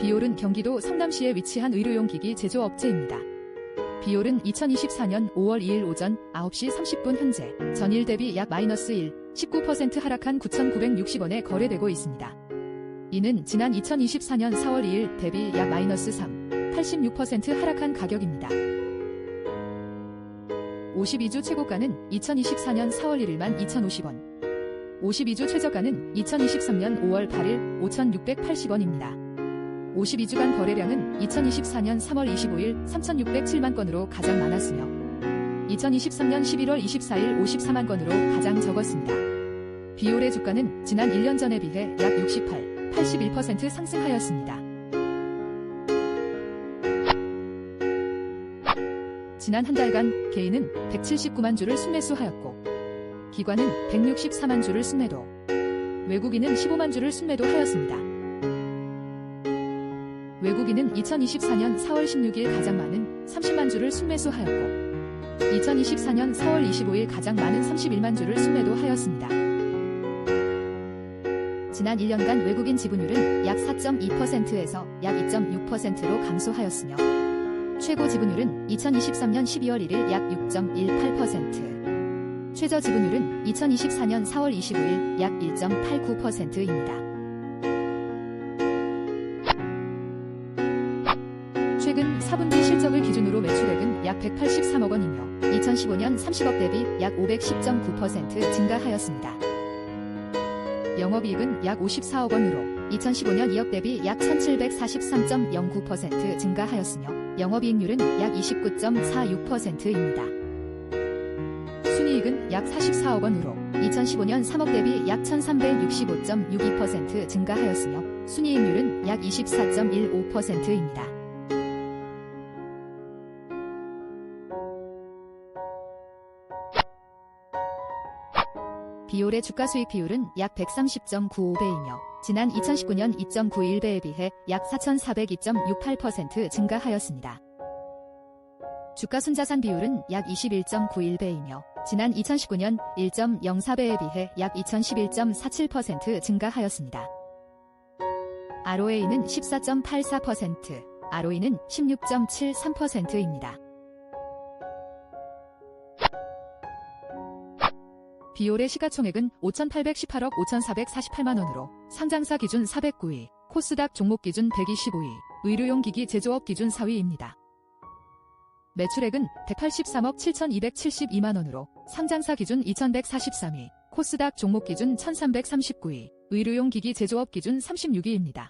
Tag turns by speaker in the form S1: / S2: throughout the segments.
S1: 비올은 경기도 성남시에 위치한 의료용 기기 제조업체입니다. 비올은 2024년 5월 2일 오전 9시 30분 현재 전일 대비 약 마이너스 1, 19% 하락한 9,960원에 거래되고 있습니다. 이는 지난 2024년 4월 2일 대비 약 마이너스 3, 86% 하락한 가격입니다. 52주 최고가는 2024년 4월 1일만 2,050원, 52주 최저가는 2023년 5월 8일 5,680원입니다. 52주간 거래량은 2024년 3월 25일 3,607만 건으로 가장 많았으며 2023년 11월 24일 54만 건으로 가장 적었습니다. 비올의 주가는 지난 1년 전에 비해 약 68, 81% 상승하였습니다. 지난 한 달간 개인은 179만 주를 순매수하였고 기관은 164만 주를 순매도, 외국인은 15만 주를 순매도하였습니다. 외국인은 2024년 4월 16일 가장 많은 30만 주를 순매수하였고 2024년 4월 25일 가장 많은 31만 주를 순매도 하였습니다. 지난 1년간 외국인 지분율은 약 4.2%에서 약 2.6%로 감소하였으며 최고 지분율은 2023년 12월 1일 약 6.18%, 최저 지분율은 2024년 4월 25일 약 1.89%입니다. 최근 4분기 실적을 기준으로 매출액은 약 183억 원이며 2015년 30억 대비 약 510.9% 증가하였습니다. 영업이익은 약 54억 원으로 2015년 2억 대비 약 1743.09% 증가하였으며 영업이익률은 약 29.46%입니다. 순이익은 약 44억 원으로 2015년 3억 대비 약 1365.62% 증가하였으며 순이익률은 약 24.15%입니다. 비올의 주가 수익 비율은 약 130.95배이며 지난 2019년 2.91배에 비해 약 4,402.68% 증가하였습니다. 주가 순자산 비율은 약 21.91배이며 지난 2019년 1.04배에 비해 약 2011.47% 증가하였습니다. ROA는 14.84%, ROE는 16.73%입니다. 비올의 시가총액은 5,818억 5,448만 원으로 상장사 기준 409위, 코스닥 종목 기준 125위, 의료용 기기 제조업 기준 4위입니다. 매출액은 183억 7,272만 원으로 상장사 기준 2,143위, 코스닥 종목 기준 1,339위, 의료용 기기 제조업 기준 36위입니다.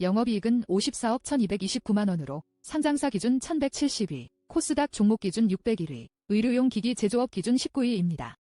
S1: 영업이익은 54억 1,229만 원으로 상장사 기준 1,170위, 코스닥 종목 기준 601위, 의료용 기기 제조업 기준 19위입니다.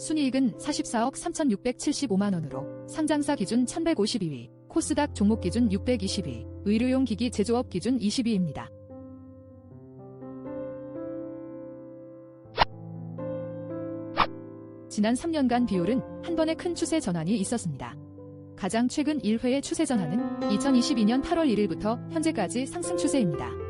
S1: 순이익은 44억 3,675만 원으로 상장사 기준 1,152위, 코스닥 종목 기준 620위, 의료용 기기 제조업 기준 20위입니다. 지난 3년간 비율은 한 번의 큰 추세 전환이 있었습니다. 가장 최근 1회의 추세 전환은 2022년 8월 1일부터 현재까지 상승 추세입니다.